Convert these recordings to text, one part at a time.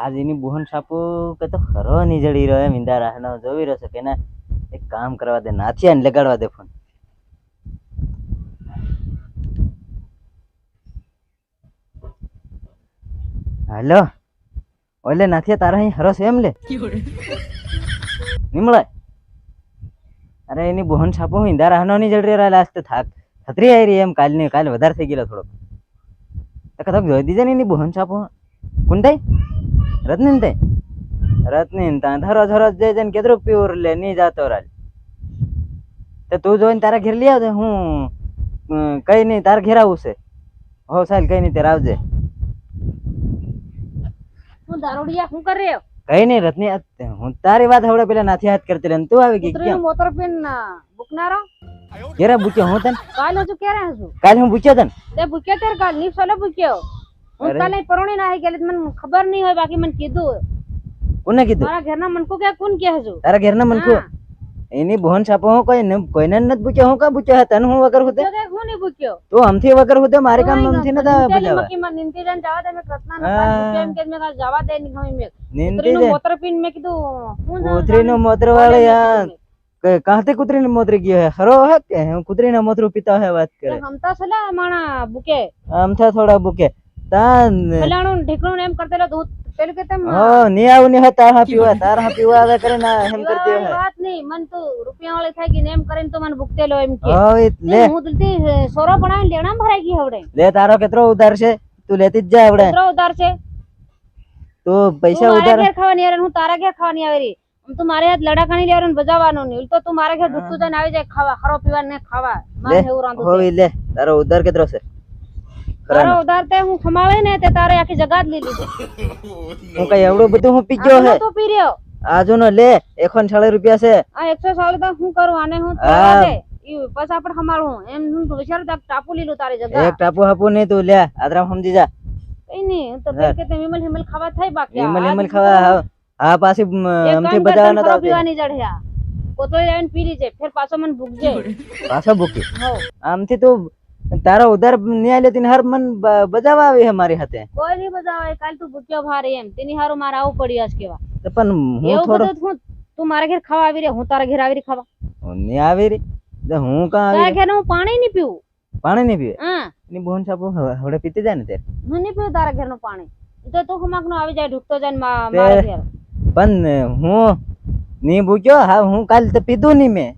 આજ એની બુહન સાપુ કે તો ખરો ની જડી રહ્યો એમ ઇંદા રાહનો જોવી રહ્યો છે કે ના? એક કામ કરવા દે નાથિયા ને લગાડવા દે ફોન હેલો? ઓલે નાથિયા તારા અહીં હરસ એમ લે? નિમળાય? અરે એની બુહન સાપુ હું ઇંદા રાહનો ની જડી રહ્યા લાસ્ટ થાક. થતરી આવી રહી એમ કાલની કાલ વધારે થઈ ગયેલો થોડો તો કથક જોઈ દીજે ને એની બુહન સાપુ. કુંડાઈ? રત્ની તે તા ધરો ધરો જે જન કેદરું પીવર લે ની જાતો રાલ તે તું જોઈને તારા ઘેર લઈ આવજે હું કઈ નહીં તારા ઘેર આવું છે. હો સાહેબ કઈ નહીં તે આવજે હું દારૂડિયા શું કરી રહ્યો? કઈ નહીં રત્ની હું તારી વાત હવે પેલા નાથી હાથ કરતી રહી તું આવી ગઈ કેમ? મોતર પિન બુકનારો ઘેરા બુચ્યો હું તને? કાલ હજુ ક્યારે હશું કાલે હું બુચ્યો તને? તે ત્યારે કાલની સોલે ભૂક્યો હું. કાલે પરોણી ના આવી ગયેલી મને ખબર નહીં હોય બાકી મને કીધું કોને કીધું? મારા ઘરના મનકો કે કોણ કે હજુ તારા ઘરના મનકો. એની બોહન છાપો હું કોઈ ને કોઈને નથી પૂછ્યો હું કા પૂછ્યો તને હું વગર હોતે કે હું નહીં ભૂક્યો? તો હમથી વગર હોતે મારે કામ આમથી નતા નિંતેલી બજાવા મકી માં નિંતી જન જવા દે મે કૃષ્ણ ના એમ કે મે જવા દે ની ગમે મે. નિંતી દે મોતર પીન મે કીધું હું જાઉં, કૂતરીનો જાઉં. મોતર વાળે યાર કે કુતરી કૂતરીને મોતર ગયો હે? હરો હે કે હું કૂતરીને મોતર પીતા હે વાત કરે? હમતા સલા માણા બુકે હમતા થોડા બુકે તાન. ફલાણું ઢીકણું એમ કરતેલો તો પેલું કે તેમ હો ની આવની હતા હા પીવા તાર હા પીવા આવે કરે ના એમ કરતી પીવાની વાત નહીં મન તો રૂપિયા વાળી થઈ ગઈ એમ કરીને તો મને ભૂકતેલો એમ કે. હો ઈ હું દિલથી સોરો બનાવીને લેણા ભરાઈ ગઈ હવડે. લે તારો કેટલો ઉધાર છે? તું લેતી જ જા ઉધાર છે? તું પૈસા મારા ઉધાર ઘેર ખાવાની આવે હું તારા ઘેર ખાવાની આવે તું મારે હાથ લડાકાણી લેવાનું બજાવવાનું નહીં. તો તું મારા ઘેર ઢૂકતું જઈને આવી જાય ખાવા ખરો પીવા ને ખાવા. મારે એવું રાંધું લે તારો ઉધાર કેટલો છે? તારો ઉધાર તે હું ખમાવે ને તે તારે આખી જગા જ લીધી. હું કઈ એવડું બધું હું પી ગયો હે? તો પી રહ્યો આજુ નો લે એકોન છાળી રૂપિયા છે. આ એકસો સાલ તો હું કરું આને હું પછી આપણે ખમાડું એમ હું વિચાર ટાપુ લીલું તારે જગા. એક ટાપુ હાપુ નહીં તું લે આદરામ સમજી જા. કઈ નહીં તો કે તે વિમલ હિમલ ખાવા થાય બાકી. હિમલ હિમલ ખાવા આ પાસે પાછી બતાવા ન આવતી પીવાની જડ્યા કોતળી લાવીને પી લીજે ફેર પાછો મને ભૂખજે. પાછો હો આમથી તું તારો ઉધાર ન્યાય લેતી હર મન બજાવા આવી હે મારી હાથે. કોઈ નહીં બજાવે કાલ તું ભૂખ્યો ભારે એમ. તેની હારો મારે આવું પડી આજ કેવા પણ હું થોડો તું મારા ઘેર ખાવા આવી રે હું તારા ઘેર આવી રહી ખાવા. ને આવી તો હું કાં તારા આવી ઘેર હું પાણી નહીં પીવું. પાણી નહીં પીવે? હા. ની બોન સાબુ હવડે પીતી જાય ને તે હું નહીં પીવું તારા ઘેરનું પાણી. તો તું હમાક નો આવી જાય ઢૂકતો જાય ને મારા ઘેર. પણ હું ની ભૂખ્યો હા હું કાલ તો પીધું નહીં મેં.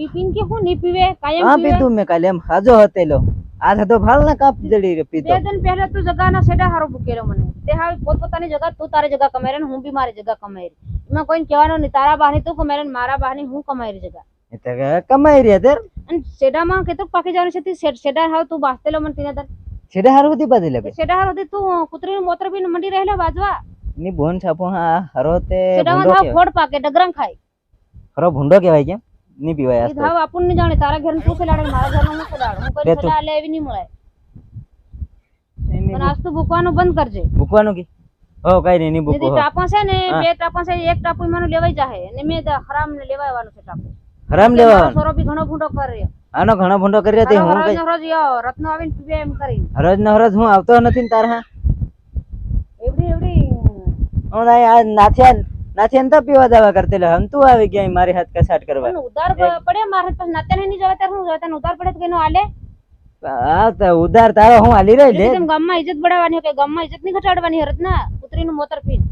પી પીને કે હું ની પીવે કાયમ હા પીધું મેં કાલે એમ હાજો હતેલો આ થતો ભાલ ના કાપ જડી રે પીતો બે દિન પહેલા તું જગાના સેડા હારો બુકેલો મને. તે હા પોતપોતાની જગા તું તારી જગા કમાઈ ને હું બી મારી જગા કમાઈ એમાં કોઈને કહેવાનું નહીં તારા બહાની તું કમાઈ ને મારા બહાની હું કમાઈ રહી જગા. એટલે કે કમાઈ રહ્યા તે અને સેડામાં કેટલું પાકી જવાનું છે સેડા હાવ તું બાસ્તેલો મને તીને તાર સેડા હારો હતી બાજી લાગે સેડા હારો તે તું કૂતરીનું મોતર બી મંડી રહેલો બાજવા ની બોન છાપો હા હરો તે ભૂંડો થાવ ફોડ પાકે ડગરંગ ખાય. હરો ભૂંડો કહેવાય કેમ? ની પીવાય આ ધાવ આપણને નહીં જાણે તારા ઘર તું ખેલાડે મારા ઘરનું હું ખેલાડું? હું કોઈ તે. લે એવી નહીં મળે. પણ આજ તો ભૂકવાનું બંધ કરજે. ભૂકવાનું કે? હો કઈ નહીં ભૂકો હો. ટાપા છે ને બે ટાપા છે એક ટાપુ મને લેવાઈ જાહે. અને મેં તો હરામ ને લેવાવાનું છે ટાપુ. હરામ લેવા છોરો બી ઘણો ભૂંડો કરી રહ્યો. આનો ઘણો ભૂંડો કરી હતી હું કઈ રોજ યો રત્નો આવીને પીવે એમ કરી હરજ ન હરજ હું આવતો નથી ને તાર હા? એવડી એવડી. હું ના આ નાથિયા નાથિયા અંતા પીવા દેવા કરતેલો હમ તું આવી ગયા મારી હાથ કસાટ કરવા. ઉધાર પડે? મારે પછી નાતે નહીં જવા તાર હું જવા તને ઉધાર પડે તો કેનો આલે આ તો ઉધાર તારો હું આલી રહી લે. તેમ ગામમાં ઇજ્જત બડાવવાની કે ગામમાં ઇજ્જત નહીં ઘટાડવાની હોય? રત્ના કૂતરીનું મોતર પીન.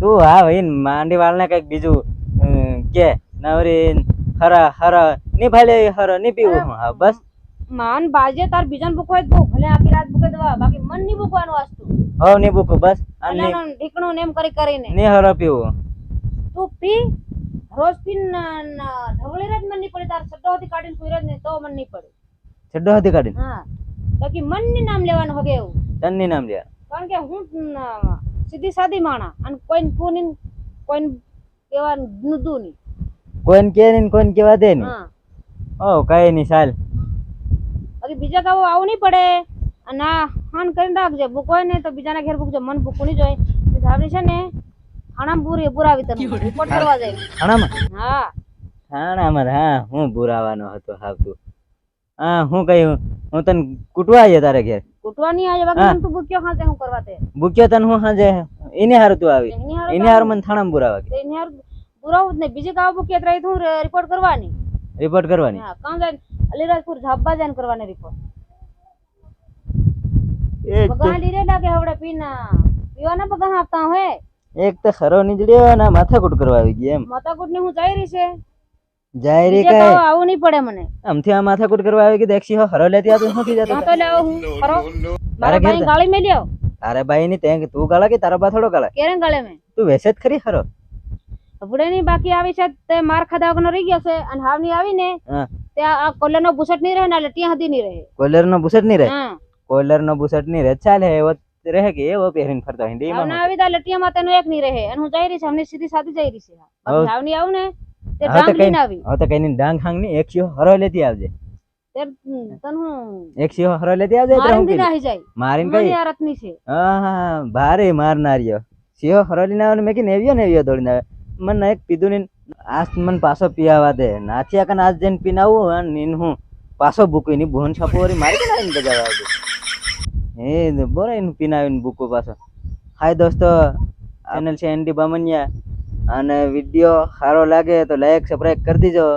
તું હા ભાઈ માંડી વાળને કંઈક બીજું કે નવરી હરા હરા ની ભાલે હરા ની પીવું. હું હા બસ. માન બાજે તાર બીજાને ભૂખ હોય તો ભલે આખી રાત ભૂખે દવા બાકી મન નહીં ભૂખવાનું વાસ્તુ. હવ ને બુકું બસ. અને ની ઢીકણું ને એમ કરી કરીને. ને હરો પીવો તું પી રોજ પીન ઢવળી રાત મન નહીં પડે તાર છડ્ડો હતી કાઢીને પીરે ને તો મન નહીં પડે છડ્ડો હતી કાઢી હા. બાકી મનની નામ લેવાનું હગે એવું. તનની નામ લેવા કારણ કે હું સીધી સાદી માણા અને કોઈને કોની કોઈને કેવા નુદુ ની કોઈન કે ને કોઈને કેવા દે નહીં. હા. ઓ કઈ ની સાલ બાકી બીજા કાવો આવું નહીં પડે. અને આ હાન કરીને રાખજે હોય ને તો બીજાના ઘેર ભૂખજો. મન ભૂખું નહીં જોઈ તે છે ને ખાણામાં પૂરી પુરાવી તને રિપોર્ટ કરવા જાય ખાણામાં હા. ખાણામાં હા હું બુરાવાનો હતો હાવતું. હા હું કહ્યું હું તને કૂટવા આવ્યો તારે ઘેર? કૂટવા નહીં આવે બાકી તું ભૂક્યો હાજે હું કરવા તે ભૂક્યો તને હું હાજે? એને હારું તું આવી. એની હારું મને થાણામાં બોરાવા તો એની હારું પુરાવું જ નહીં. બીજી કાવ બુકી અત્યારે હું રિપોર્ટ કરવાની. રિપોર્ટ કરવાની? હા કામ જાય અલીરાજપુર ઝાબા જાય કરવાની રિપોર્ટ. એક બગા લીરે લાગે હવડે પીના. પીવાના બગા આપતા હે એક તો ખરો નીકળ્યો ને માથાકૂટ કરવા આવી ગઈ એમ. માતાકૂટની હું જઈ રહી છે? જાય રે બીજે કઈ? આવું નહીં પડે મને. આમથી આ માથાકૂટ કરવા આવી ગઈ દેખશી હો હરો લેતી આ તો શું થઈ જતો તો લેવો હું ખરો મારા ભાઈ ગાળી મેલી આવ તારે બાઈ ની તે તું ગાળા કે તારો બા થોડો ગાળા? કેરે ગાળે મેં? તું વેસે જ ખરી હરો. હવડે ની બાકી આવી છે તે માર ખાધા વગરનો રહી ગયો છે અને હાવની આવી ને તે આ કોલર નો બુસટ નહીં રહે ને એટલે ત્યાં સુધી રહે. કોલર નો બુસટ નહીં રહે? હા. કોલર નો બુશર્ટની રહે. ચાલે એવો રહે કે એવો પહેરીને ફરતો હિન્દી આવના આવી લટિયા માં તેનો એક ની રહે. અને હું જઈ રહી છે હમણાં સીધી સાદી જઈ રહી છે. બાકી આવની આવું ને તે હા ડાંગ લઈને આવી. હવે તો કઈ ની ડાંગ હાંગની એક સિયો હરો લેતી આવજે. તે તન હું એક સિયો હરો લેતી આવજે તો હું કીધું. જાય. મારીને કઈ? આ રત્ની છે. હા હા ભારે મારનારીઓ. સિંહો હરોલીને આવે ને મેં કીધું નેવ્યો નેવ્યો દોડીને આવે. મને એક પીધું ને આજ મને પાછો પીવા દે. નાથિયા કન આજ જઈને પીનાવું અને નીન હું પાછો બુકું ની ભોન છાપો મારી આવીને બજાવા આવતું એ બોરે એનું પીને આવીને બુકું પાછો. હાય દોસ્તો ચેનલ છે એનડી બામણિયા અને વીડિયો સારો લાગે તો લાઈક સબસ્ક્રાઈબ કરી દીજો.